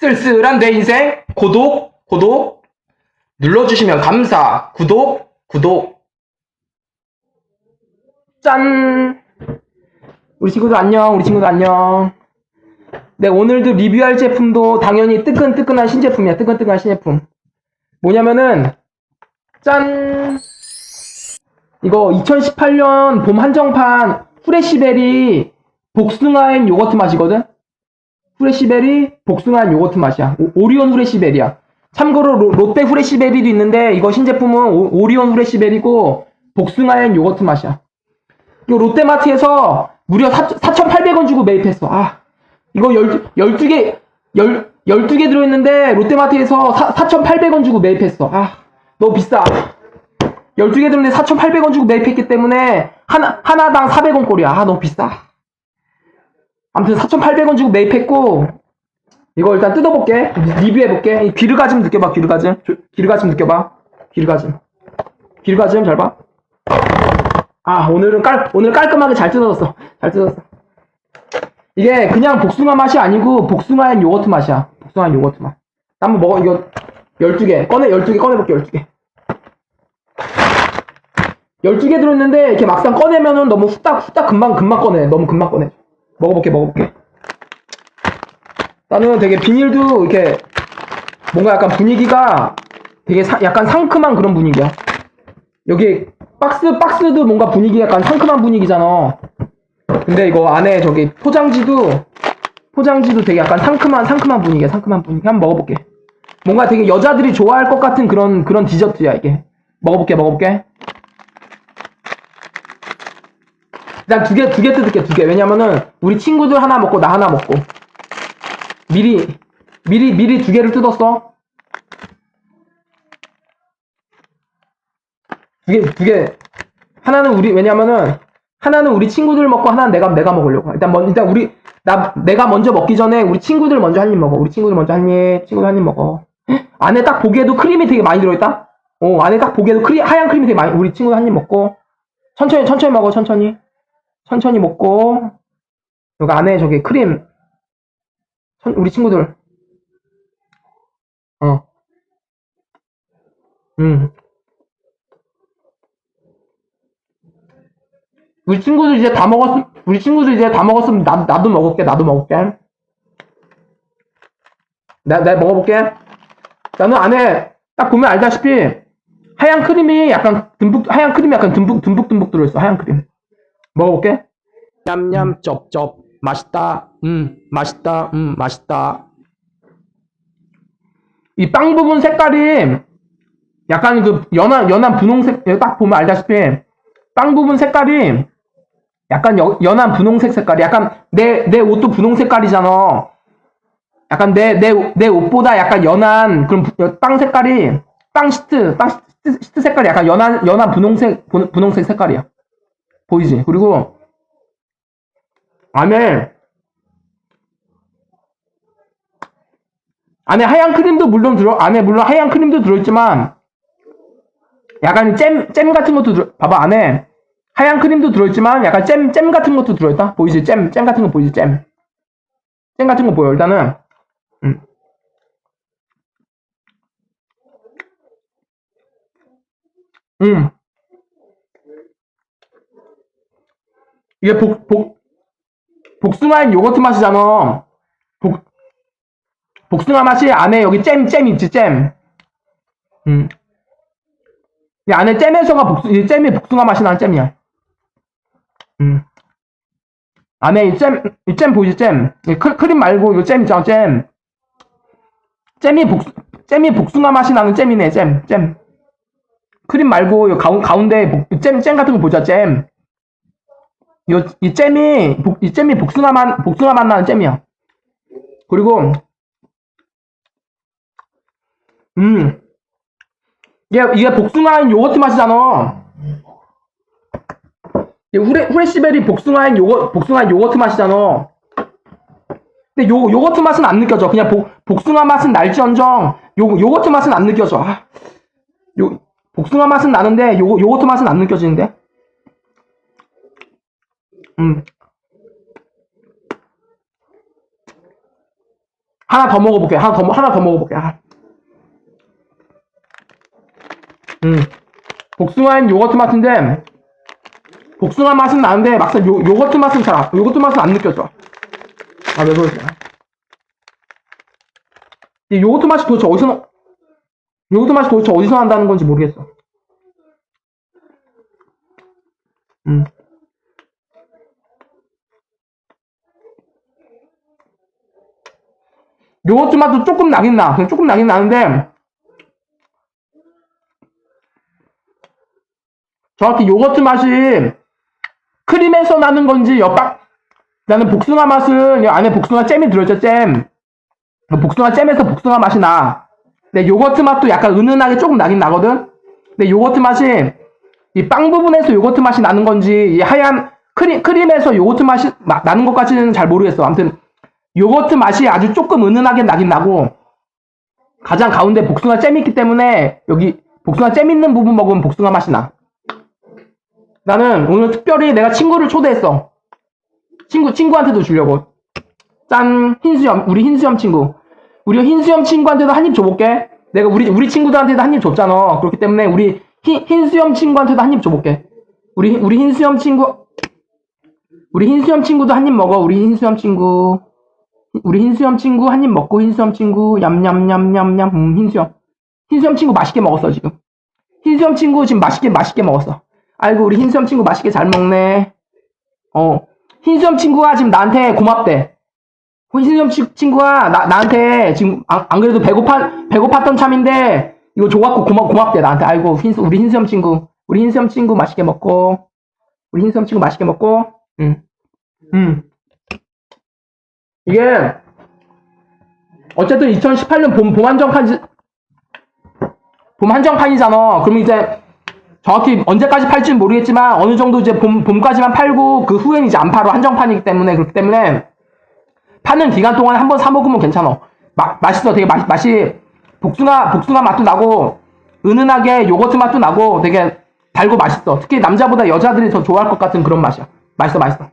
쓸쓸한 내 인생? 구독? 구독? 눌러주시면 감사. 구독? 구독. 짠. 우리 친구들 안녕. 우리 친구들 안녕. 네 오늘도 리뷰할 제품도 당연히 뜨끈뜨끈한 신제품이야. 뜨끈뜨끈한 신제품. 뭐냐면은 짠. 이거 2018년 봄 한정판 후레시베리 복숭아엔 요거트 맛이거든 후레시베리 복숭아엔 요거트 맛이야. 오, 리온 후레시베리야. 참고로 로- 롯데 후레시베리도 있는데 이거 신제품은 오, 리온 후레시베리고 복숭아엔 요거트 맛이야. 이거 롯데마트에서 무려 4,800원 주고 매입했어. 아 이거 12, 12개 10, 12개 들어있는데 롯데마트에서 4,800원 주고 매입했어. 아 너무 비싸. 12개 들었는데 4,800원 주고 매입했기 때문에 하나, 하나당 400원 꼴이야. 아, 너무 비싸. 아무튼 4,800원 주고 매입했고, 이거 일단 뜯어볼게. 리뷰해볼게. 이 귀르가즘 느껴봐, 귀르가즘. 조- 귀르가즘 느껴봐. 귀르가즘. 귀르가즘 잘 봐. 아, 오늘은 깔, 오늘 깔끔하게 잘 뜯어졌어. 잘 뜯어졌어. 이게 그냥 복숭아 맛이 아니고, 복숭아엔 요거트 맛이야. 복숭아엔 요거트 맛. 한번 먹어, 이거 12개. 꺼내, 12개 꺼내볼게, 12개. 12개 들어있는데 이렇게 막상 꺼내면은 너무 후딱 후딱 금방 금방 꺼내 너무 금방 꺼내 먹어볼게 먹어볼게. 나는 되게 비닐도 이렇게 뭔가 약간 분위기가 되게 사- 약간 상큼한 그런 분위기야. 여기 박스 박스도 뭔가 분위기 약간 상큼한 분위기잖아. 근데 이거 안에 저기 포장지도 포장지도 되게 약간 상큼한 상큼한 분위기야 상큼한 분위기. 한번 먹어볼게. 뭔가 되게 여자들이 좋아할 것 같은 그런 그런 디저트야 이게. 먹어볼게 먹어볼게 일단 두 개, 두 개 뜯을게, 두 개. 왜냐면은, 우리 친구들 하나 먹고, 나 하나 먹고. 미리, 미리, 미리 두 개를 뜯었어. 두 개, 두 개. 하나는 우리, 왜냐면은, 하나는 우리 친구들 먹고, 하나는 내가, 내가 먹으려고. 일단, 먼, 일단 우리, 나, 내가 먼저 먹기 전에 우리 친구들 먼저 한 입 먹어. 우리 친구들 먼저 한 입, 친구들 한 입 먹어. 헉, 안에 딱 보기에도 크림이 되게 많이 들어있다? 어, 안에 딱 보기에도 크림, 하얀 크림이 되게 많이, 우리 친구들 한 입 먹고. 천천히, 천천히 먹어, 천천히. 천천히 먹고 여기 안에 저기 크림. 천- 우리 친구들. 어. 음. 우리 친구들 이제 다 먹었음 우리 친구들 이제 다 먹었으면 나, 나도 먹을게 나도 먹을게. 나, 내가 먹어볼게. 나는 안에 딱 보면 알다시피 하얀 크림이 약간 듬뿍 하얀 크림이 약간 듬뿍 듬뿍 듬뿍 들어있어 하얀 크림 먹어볼게. 냠냠 쩝쩝 맛있다. 음 맛있다. 음 맛있다. 이 빵 부분 색깔이 약간 그 연한 연한 분홍색 딱 보면 알다시피 빵 부분 색깔이 약간 여- 연한 분홍색 색깔이 약간 내 내 옷도 분홍 색깔이잖아. 약간 내 내 내 옷보다 약간 연한 그런 부- 빵 색깔이 빵 시트 빵 시트, 시트 색깔이 약간 연한 연한 분홍색 분- 분홍색 색깔이야. 보이지? 그리고 안에 안에 하얀 크림도 물론 들어 안에 물론 하얀 크림도 들어있지만 약간 잼, 잼 같은 것도 들어 봐봐 안에 하얀 크림도 들어있지만 약간 잼, 잼 같은 것도 들어있다 보이지? 잼, 잼 같은 거 보이지? 잼. 잼 같은 거 보여 일단은 음. 음. 이게 복, 복, 복숭아엔 요거트 맛이잖아. 복, 복숭아 맛이 안에 여기 잼, 잼 있지, 잼. 음. 이 안에 잼에서가 복수, 이 잼이 복숭아 맛이 나는 잼이야. 음. 안에 이 잼, 이 잼 보이지, 잼. 이 크, 크림 말고 이거 잼 있잖아, 잼. 잼이 복, 잼이 복숭아 맛이 나는 잼이네, 잼, 잼. 크림 말고 이 가운, 가운데 복- 잼, 잼 같은 거 보자, 잼. 이, 이 잼이, 복- 이 잼이 복숭아 맛, 복숭아 맛 나는 잼이야. 그리고, 음, 이게, 이게 복숭아인 요거트 맛이잖아. 이 후레, 후레시베리 복숭아인 요거, 복숭아인 요거트 맛이잖아. 근데 요, 요거트 맛은 안 느껴져. 그냥 복, 복숭아 맛은 날지언정, 요, 요거트 맛은 안 느껴져. 아, 요, 복숭아 맛은 나는데, 요, 요거트 맛은 안 느껴지는데? 음. 하나 더 먹어볼게. 하나 더, 먹- 하나 더 먹어볼게. 아. 음. 복숭아엔 요거트 맛인데, 복숭아 맛은 나는데, 막상 요, 요거트 맛은 잘, 안- 요거트 맛은 안 느껴져. 아, 왜 그러지? 이 요거트 맛이 도대체 어디서, 나- 요거트 맛이 도대체 어디서 난다는 건지 모르겠어. 음. 요거트 맛도 조금 나긴 나. 조금 나긴 나는데, 정확히 요거트 맛이 크림에서 나는 건지 옆방 나는 복숭아 맛은 이 안에 복숭아 잼이 들어있죠 잼. 복숭아 잼에서 복숭아 맛이 나. 근데 요거트 맛도 약간 은은하게 조금 나긴 나거든? 근데 요거트 맛이 이 빵 부분에서 요거트 맛이 나는 건지 이 하얀 크림, 크림에서 요거트 맛이 마- 나는 것까지는 잘 모르겠어. 아무튼 요거트 맛이 아주 조금 은은하게 나긴 나고 가장 가운데 복숭아 잼이 있기 때문에 여기 복숭아 잼 있는 부분 먹으면 복숭아 맛이 나 나는 오늘 특별히 내가 친구를 초대했어. 친구, 친구한테도 주려고. 짠, 흰수염, 우리 흰수염 친구. 우리 흰수염 친구한테도 한 입 줘볼게. 내가 우리, 우리 친구들한테도 한 입 줬잖아. 그렇기 때문에 우리 흰, 흰수염 친구한테도 한 입 줘볼게. 우리, 우리 흰수염 친구, 우리 흰수염 친구도 한 입 먹어. 우리 흰수염 친구. 우리 흰수염 친구 한 입 먹고 흰수염 친구 냠냠냠냠냠 음 흰수염 흰수염 친구 맛있게 먹었어 지금 흰수염 친구 지금 맛있게 맛있게 먹었어 아이고 우리 흰수염 친구 맛있게 잘 먹네. 어 흰수염 친구가 지금 나한테 고맙대. 흰수염 치- 친구가 나, 나한테 지금 안, 안 그래도 배고파 배고팠던 참인데 이거 줘갖고 고마 고맙대 나한테. 아이고 흰수 우리 흰수염 친구 우리 흰수염 친구 맛있게 먹고 우리 흰수염 친구 맛있게 먹고 응. 응. 이게 어쨌든 2018년 봄, 봄 한정판 봄 한정판이잖아. 그럼 이제 정확히 언제까지 팔지는 모르겠지만 어느 정도 이제 봄, 봄까지만 팔고 그 후에는 이제 안 팔어 한정판이기 때문에 그렇기 때문에 파는 기간 동안 한 번 사 먹으면 괜찮아. 마, 맛있어. 되게 맛, 맛이 복숭아 복숭아 맛도 나고 은은하게 요거트 맛도 나고 되게 달고 맛있어. 특히 남자보다 여자들이 더 좋아할 것 같은 그런 맛이야. 맛있어 맛있어.